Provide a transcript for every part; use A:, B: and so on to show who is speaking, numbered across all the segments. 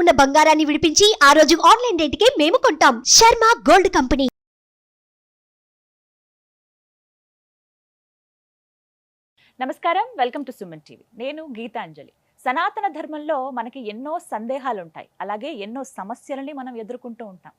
A: ఉన్న బంగారాన్ని విడిపించి ఆ రోజు ఆన్లైన్ రేటుకే మేము కొంటాం. Sharma gold company.
B: నమస్కారం. Welcome to Suman TV. నేను గీతాంజలి. సనాతన ధర్మంలో మనకి ఎన్నో సందేహాలు ఉంటాయి అలాగే ఎన్నో సమస్యలని మనం ఎదుర్కొంటూ ఉంటాం.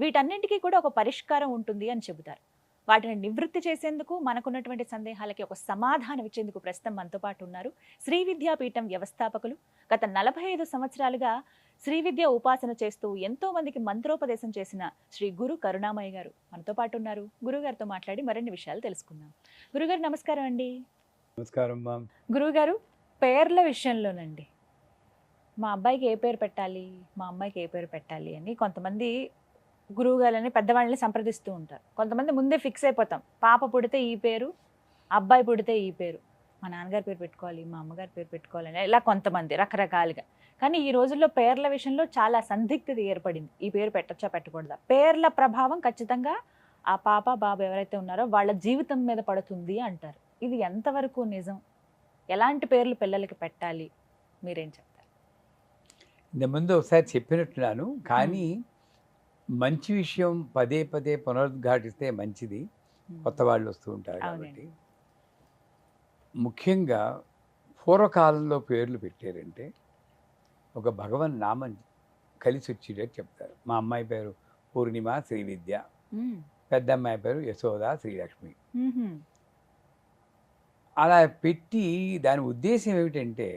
B: వీటన్నింటికీ కూడా ఒక పరిష్కారం ఉంటుంది అని చెబుతారు. వాటిని నివృత్తి చేసేందుకు మనకున్నటువంటి సందేహాలకి ఒక సమాధానం ఇచ్చేందుకు ప్రస్తుతం మనతో పాటు ఉన్నారు శ్రీ విద్యాపీఠం వ్యవస్థాపకులు. గత నలభై ఐదు సంవత్సరాలుగా శ్రీ విద్య ఉపాసన చేస్తూ ఎంతో మందికి మంత్రోపదేశం చేసిన శ్రీ గురు కరుణామయ్య గారు మనతో పాటు ఉన్నారు. గురుగారితో మాట్లాడి మరిన్ని విషయాలు తెలుసుకుందాం. గురుగారు నమస్కారం అండి.
C: నమస్కారం మామ్
B: గురువుగారు పేర్ల విషయంలోనండి. మా అబ్బాయికి ఏ పేరు పెట్టాలి? మా అమ్మాయికి ఏ పేరు పెట్టాలి? అని కొంతమంది గురువుగారని పెద్దవాళ్ళని సంప్రదిస్తూ ఉంటారు. కొంతమంది ముందే ఫిక్స్ అయిపోతాం. పాప పుడితే ఈ పేరు అబ్బాయి పుడితే ఈ పేరు. మా నాన్నగారి పేరు పెట్టుకోవాలి మా అమ్మగారి పేరు పెట్టుకోవాలని ఇలా కొంతమంది రకరకాలుగా. కానీ ఈ రోజుల్లో పేర్ల విషయంలో చాలా సందిగ్ధత ఏర్పడింది. ఈ పేరు పెట్టచ్చా పెట్టకూడదా? పేర్ల ప్రభావం ఖచ్చితంగా ఆ పాప బాబు ఎవరైతే ఉన్నారో వాళ్ళ జీవితం మీద పడుతుంది అంటారు. ఇది ఎంతవరకు నిజం? ఎలాంటి పేర్లు పిల్లలకి పెట్టాలి? మీరేం చెప్తారు?
C: ఇంత ముందు ఒకసారి చెప్పినట్టున్నాను. కానీ మంచి విషయం పదే పదే పునరుద్ఘాటిస్తే మంచిది కొత్త వాళ్ళు వస్తూ ఉంటారు. కాబట్టి ముఖ్యంగా పూర్వకాలంలో పేర్లు పెట్టారంటే ఒక భగవన్ నామం కలిసి వచ్చేటట్టు చెప్తారు మా అమ్మాయి పేరు పూర్ణిమ శ్రీ విద్య
B: మ్మ్.
C: పెద్ద అమ్మాయి పేరు యశోద శ్రీలక్ష్మి. అలా పెట్టి దాని ఉద్దేశం ఏమిటంటే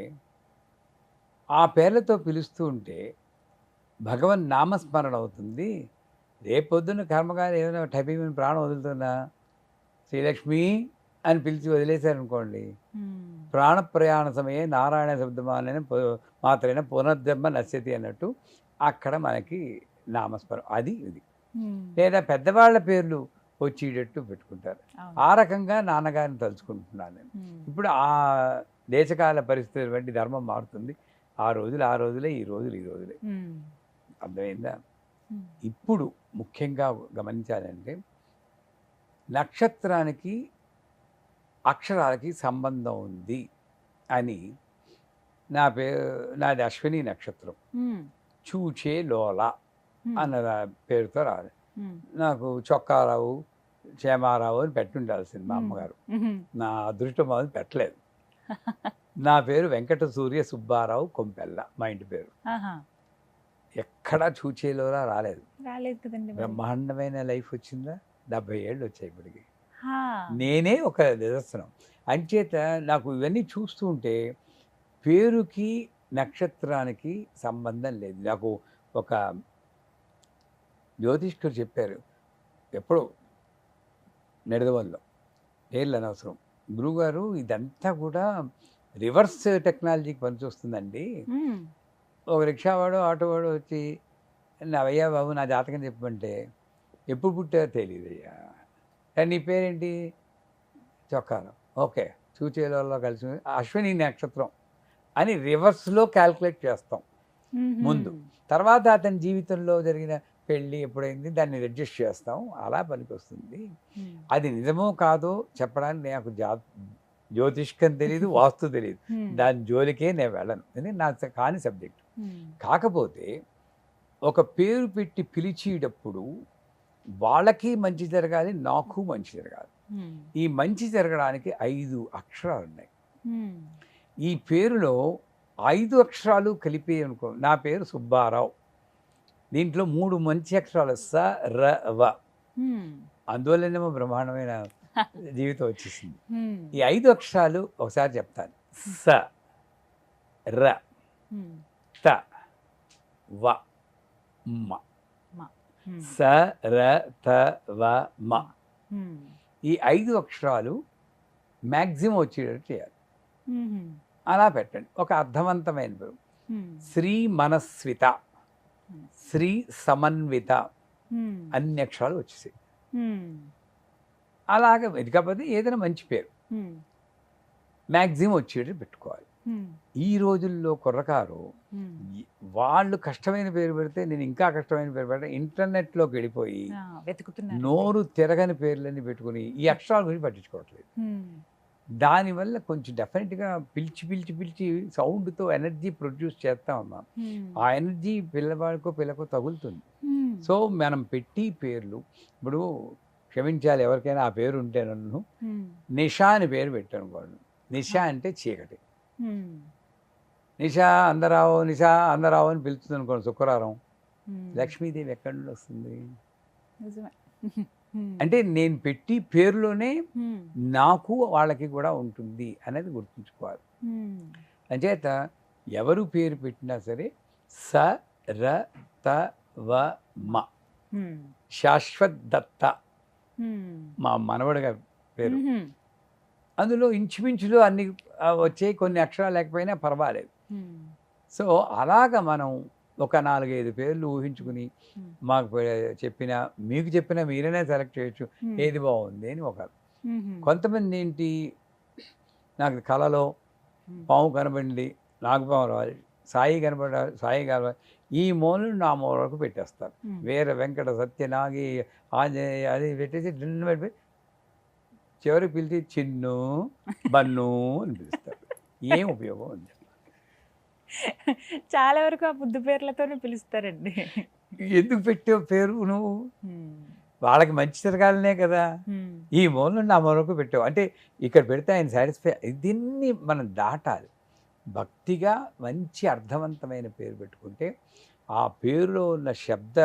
C: ఆ పేర్లతో పిలుస్తూ ఉంటే భగవన్ నామస్మరణ అవుతుంది రేపొద్దున కర్మగారి ఏదైనా టైపింగ్ ప్రాణం వదులుతున్నా శ్రీలక్ష్మి అని పిలిచి వదిలేశారనుకోండి. ప్రాణ ప్రయాణ సమయే నారాయణ శబ్దమాన మాత్రైన పునర్జన్మ నశ్యతి అన్నట్టు అక్కడ మనకి నామస్మరణ అది ఇది. లేదా పెద్దవాళ్ళ పేర్లు వచ్చేటట్టు పెట్టుకుంటారు. ఆ రకంగా నాన్నగారిని తలుచుకుంటున్నాను నేను. ఇప్పుడు ఆ దేశకాల పరిస్థితులు బట్టి ధర్మం మారుతుంది ఆ రోజులు ఆ రోజులే ఈ రోజులు ఈ రోజులే. అర్థమైందా. ఇప్పుడు ముఖ్యంగా గమనించాలంటే నక్షత్రానికి అక్షరాలకి సంబంధం ఉంది అని నా పేరు నాది అశ్విని నక్షత్రం. చూచే లోల. అన్న పేరుతో రాదు. నాకు చొక్కారావు క్షేమారావు అని పెట్టుండాల్సింది మా
B: మ్మ్.
C: అమ్మగారు
B: మ్మ్.
C: నా అదృష్టం అది పెట్టలేదు నా పేరు వెంకట సూర్య సుబ్బారావు కొంపెల్ల మా ఇంటి పేరు. ఎక్కడా చూచేలోలా రాలేదు.
B: రాలేదు కదండి.
C: బ్రహ్మాండమైన లైఫ్ వచ్చిందా? డెబ్బై ఏళ్ళు వచ్చాయి ఇప్పటికి. నేనే ఒక నిదర్శనం. అంచేత నాకు ఇవన్నీ చూస్తూ ఉంటే పేరుకి నక్షత్రానికి సంబంధం లేదు. నాకు ఒక జ్యోతిష్కుడు చెప్పారు ఎప్పుడో నెడదవల్లో పేర్లు అనవసరం. గురువుగారు ఇదంతా కూడా రివర్స్ టెక్నాలజీకి పనిచొస్తుందండి. ఒక రిక్షావాడు ఆటోవాడు వచ్చి నా అయ్యా బాబు నా జాతకం చెప్పమంటే ఎప్పుడు పుట్టారో తెలియదు అయ్యా "ఏ, నీ పేరేంటి చొక్కారం ఓకే చూచేలలో కలిసి. అశ్విని నక్షత్రం అని రివర్స్లో క్యాల్కులేట్ చేస్తాం. ముందు. తర్వాత అతని జీవితంలో జరిగిన పెళ్ళి ఎప్పుడైంది దాన్ని అడ్జస్ట్ చేస్తాం అలా పనికొస్తుంది. అది నిజమో కాదో చెప్పడానికి నాకు జా జ్యోతిష్కం తెలియదు వాస్తు తెలియదు. దాని జోలికే నేను వెళ్ళను ఇది నా కాని సబ్జెక్ట్. కాకపోతే ఒక పేరు పెట్టి పిలిచేటప్పుడు వాళ్ళకి మంచి జరగాలి నాకు మంచి జరగాలి. ఈ మంచి జరగడానికి ఐదు అక్షరాలు ఉన్నాయి. ఈ పేరులో ఐదు అక్షరాలు కలిపి అనుకో నా పేరు సుబ్బారావు. దీంట్లో మూడు మంచి అక్షరాలు స ర వ. అందువల్లనేమో బ్రహ్మాండమైన జీవితం వచ్చేసింది. ఈ ఐదు అక్షరాలు ఒకసారి చెప్తాను. స ర. త వ మ. స ర త వ మ. ఈ ఐదు అక్షరాలు మ్యాక్సిమం వచ్చేటట్టు చేయాలి. అలా పెట్టండి ఒక అర్థవంతమైన పేరు. శ్రీ మనస్విత శ్రీ సమన్విత. అన్ని అక్షరాలు వచ్చేసాయి. అలాగే ఇది కాకపోతే ఏదైనా మంచి పేరు. మ్యాక్సిమం వచ్చేటట్టు పెట్టుకోవాలి. ఈ రోజుల్లో కుర్రకారు వాళ్ళు కష్టమైన పేరు పెడితే నేను ఇంకా కష్టమైన పేరు పెడితే ఇంటర్నెట్లోకి వెళ్ళిపోయి నోరు తిరగని పేర్లన్నీ పెట్టుకుని ఈ అక్షరాల గురించి పట్టించుకోవట్లేదు. దానివల్ల కొంచెం డెఫినెట్గా పిలిచి పిలిచి పిలిచి సౌండ్తో ఎనర్జీ ప్రొడ్యూస్ చేస్తా ఉన్నాం. ఆ ఎనర్జీ పిల్లవాడికో పిల్లకో తగులుతుంది. సో మనం పెట్టి పేర్లు ఇప్పుడు క్షమించాలి ఎవరికైనా ఆ పేరు ఉంటే నన్ను నిషా అని పేరు పెట్టాను వాళ్ళు. నిషా అంటే చీకటి. నిషా అందరావు నిషా అందరావు అని పిలుస్తుంది అనుకోండి శుక్రవారం. లక్ష్మీదేవి ఎక్కడి నుండి వస్తుంది? అంటే నేను పెట్టి పేరులోనే నాకు వాళ్ళకి కూడా ఉంటుంది అనేది గుర్తుంచుకోవాలి. అంచేత ఎవరు పేరు పెట్టినా సరే స ర త వ మ. శాశ్వత్ దత్త. మా మనవడిగా పేరు. అందులో ఇంచుమించులో అన్ని వచ్చే కొన్ని అక్షరాలు లేకపోయినా పర్వాలేదు. సో అలాగ మనం ఒక నాలుగైదు పేర్లు ఊహించుకుని మాకు చెప్పిన మీకు చెప్పిన మీరైనా సెలెక్ట్ చేయొచ్చు. ఏది బాగుంది అని ఒక కొంతమంది ఏంటి నాకు కళలో పాము కనబడింది నాకు పాము రావాలి సాయి కనబడాలి సాయి కనబడాలి ఈ మూలను నా మూల వరకు పెట్టేస్తారు. వీర వెంకట సత్యనాగి ఆంజనేయ అది పెట్టేసి దిన్న పెట్టిపోయి చివరికి పిలిచి చిన్ను బన్ను అని పిలుస్తారు. ఏం ఉపయోగం ఉంది
B: చాలా వరకు ఆ బుద్ధి పేర్లతోనే పిలుస్తారండి.
C: ఎందుకు పెట్టావు పేరు నువ్వు? వాళ్ళకి మంచి తిరగాలనే కదా. ఈ మూలను నా మూలకు పెట్టావు. అంటే ఇక్కడ పెడితే ఆయన సాటిస్ఫై దీన్ని మనం దాటాలి. భక్తిగా మంచి అర్థవంతమైన పేరు పెట్టుకుంటే ఆ పేరులో ఉన్న శబ్ద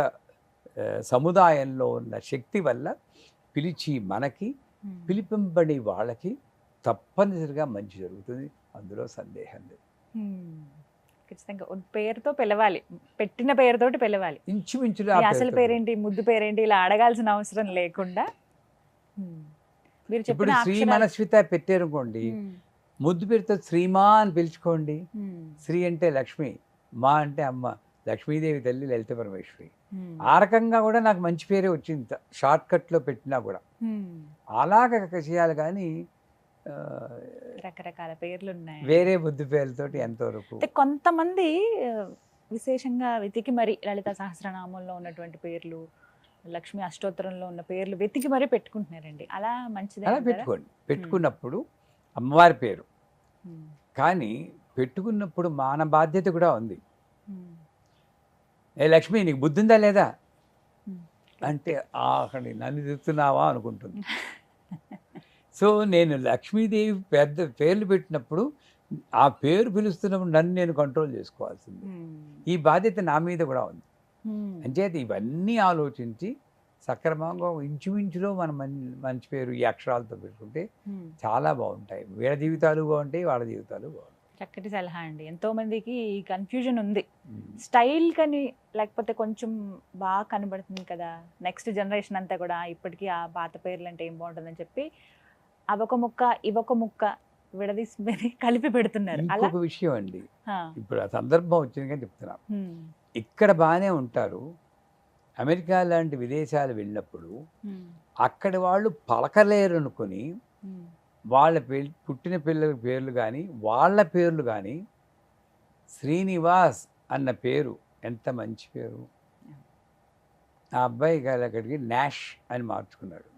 C: ఆ, సముదాయంలో ఉన్న శక్తి వల్ల పిలిచి మనకి పిలిపింపడి వాళ్ళకి తప్పనిసరిగా మంచి జరుగుతుంది. అందులో సందేహం లేదు.
B: ఖచ్చితంగా. పేరుతో పిలవాలి. పెట్టిన పేరుతోటి పిలవాలి.
C: ఇంచుమించులో ఆ
B: అసలు
C: పేరుతో.
B: పేరేంటి ముద్దు పేరేంటి ఇలా అడగాల్సిన అవసరం లేకుండా. మీరు
C: ఇప్పుడు
B: చెప్పిన
C: శ్రీ మనస్విత పెట్టారనుకోండి ముద్దు పేరుతో శ్రీమా అని పిలుచుకోండి. శ్రీ అంటే లక్ష్మి మా అంటే అమ్మ లక్ష్మీదేవి తల్లి లలిత పరమేశ్వరి. ఆ రకంగా కూడా నాకు మంచి పేరే వచ్చింది. షార్ట్ కట్లో పెట్టినా కూడా. అలాగ చేయాలి కానీ
B: రకరకాల పేర్లు ఉన్నాయి.
C: వేరే బుద్ధి పేర్లతోటి ఎంతవరకు
B: కొంతమంది విశేషంగా వెతికి మరి లలిత సహస్రనామంలో ఉన్నటువంటి పేర్లు లక్ష్మి అష్టోత్తరంలో ఉన్న పేర్లు వెతికి మరీ పెట్టుకుంటున్నారండి. అలా మంచిదే
C: అలా? పెట్టుకోండి. పెట్టుకున్నప్పుడు అమ్మవారి పేరు. కానీ పెట్టుకున్నప్పుడు మాన బాధ్యత కూడా ఉంది. ఏ లక్ష్మి నీకు బుద్ధి ఉందా లేదా. అంటే ఆఖడి నన్ను తిరుగుతున్నావా అనుకుంటుంది. సో నేను లక్ష్మీదేవి పెద్ద పేర్లు పెట్టినప్పుడు ఆ పేరు పిలుస్తున్నప్పుడు నన్ను నేను కంట్రోల్ చేసుకోవాల్సింది. ఈ బాధ్యత నా మీద కూడా ఉంది. అంచేత ఇవన్నీ ఆలోచించి సక్రమంగా ఇంచుమించులో మన మంచి పేరు ఈ అక్షరాలతో పెట్టుకుంటే. చాలా బాగుంటాయి. వీళ్ళ జీవితాలు బాగుంటాయి వాళ్ళ జీవితాలు బాగుంటాయి.
B: చక్కటి సలహా అండి. ఎంతో మందికి ఈ కన్ఫ్యూజన్ ఉంది. స్టైల్ కని లేకపోతే కొంచెం బాగా కనబడుతుంది కదా. నెక్స్ట్ జనరేషన్ అంతా కూడా ఇప్పటికీ ఆ పాత పేర్లు అంటే ఏం బాగుంటుందని చెప్పి అవొక ముక్క ఇవొక ముక్క విడదీసి కలిపి పెడుతున్నారు. అలా?
C: విషయం అండి. ఇప్పుడు ఆ సందర్భం వచ్చింది కానీ చెప్తున్నా. ఇక్కడ బాగానే ఉంటారు. అమెరికా లాంటి విదేశాలు వెళ్ళినప్పుడు అక్కడి వాళ్ళు పలకలేరు అనుకుని వాళ్ళ పెళ్ళి పుట్టిన పిల్లల పేర్లు కానీ వాళ్ళ పేర్లు కానీ శ్రీనివాస్ అన్న పేరు ఎంత మంచి పేరు. ఆ అబ్బాయి గారు అక్కడికి నాష్ అని మార్చుకున్నాడు.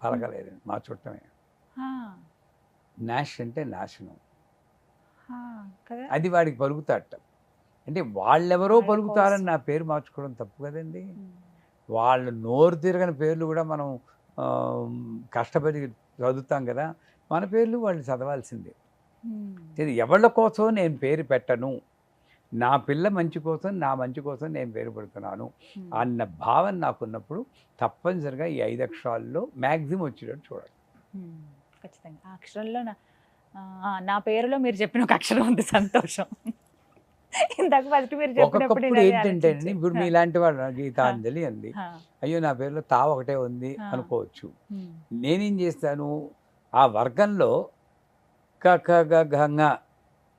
C: పలకలేరు మా చుట్టమే
B: ఆ,
C: నాష్ అంటే నాశనం. అది వాడికి పలుకుతాడట అంటే వాళ్ళెవరో
B: వాళ్ళ
C: పలుకుతారని నా పేరు మార్చుకోవడం తప్పు కదండి. వాళ్ళు నోరు తిరగని పేర్లు కూడా మనం కష్టపడి చదువుతాం కదా మన పేర్లు వాళ్ళు చదవాల్సిందే. ఎవళ్ళ కోసం నేను పేరు పెట్టను? నా పిల్ల మంచి కోసం నా మంచి కోసం నేను పేరు పెడుతున్నాను. అన్న భావన నాకున్నప్పుడు తప్పనిసరిగా ఈ ఐదు అక్షరాల్లో మ్యాక్సిమం వచ్చేటట్టు చూడాలి.
B: ఖచ్చితంగా. ఆ అక్షరంలో నా పేరులో మీరు చెప్పిన ఒక అక్షరం ఉంది సంతోషం. ఇందాక ఫస్ట్ మీరు చెప్పినప్పుడు
C: ఏంటంటే అండి. ఇప్పుడు మీలాంటి వాళ్ళు గీతాంజలి అంది అయ్యో నా పేరులో తా ఒకటే ఉంది. అనుకోవచ్చు. నేనేం చేస్తాను? ఆ వర్గంలో క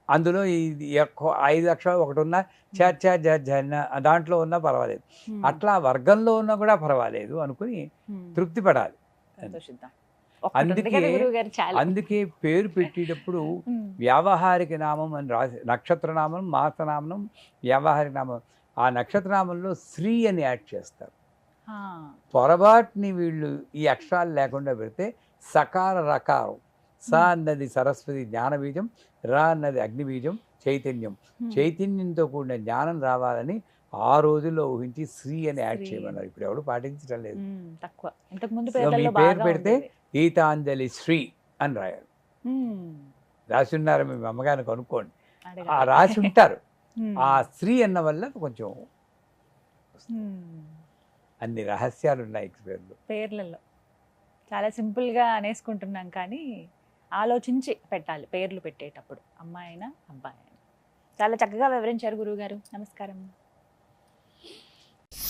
C: అందులో ఈ ఎక్కువ ఐదు అక్షరాలు ఒకటి ఉన్నా చ చ జ దాంట్లో ఉన్నా పర్వాలేదు. అట్లా వర్గంలో ఉన్నా కూడా పర్వాలేదు అనుకుని తృప్తి పడాలి అందుకే- అందుకే పేరు పెట్టేటప్పుడు వ్యావహారిక నామం అని రాసి నక్షత్రనామం మాసనామం వ్యావహారిక నామం. ఆ నక్షత్రనామంలో శ్రీ అని యాడ్ చేస్తారు. పొరపాటుని వీళ్ళు ఈ అక్షరాలు లేకుండా పెడితే సకార రకారం. సా అన్నది సరస్వతి జ్ఞాన బీజం రా అన్నది అగ్ని బీజం చైతన్యం. చైతన్యంతో కూడిన జ్ఞానం రావాలని ఆ రోజుల్లో ఊహించి శ్రీ అని యాడ్. చేయమన్నారు. ఇప్పుడు ఎవడు పాటించడం లేదు.
B: తక్కువ.
C: పేరు పెడితే. గీతాంజలి శ్రీ అని రాయాలి.
B: మ్మ్.
C: రాసి ఉన్నారు మీ అమ్మగారిని కనుక్కోండి. ఆ. రాసి ఉంటారు
B: మ్మ్.
C: ఆ స్త్రీ అన్న వల్ల కొంచెం
B: మ్మ్.
C: అన్ని రహస్యాలు ఉన్నాయి పేర్లు.
B: పేర్లలో. చాలా సింపుల్గా అనేసుకుంటున్నాం కానీ ఆలోచించి పెట్టాలి పేర్లు పెట్టేటప్పుడు. అమ్మాయి అయినా అబ్బాయి అయినా. చాలా చక్కగా వివరించారు గురువుగారు. నమస్కారం.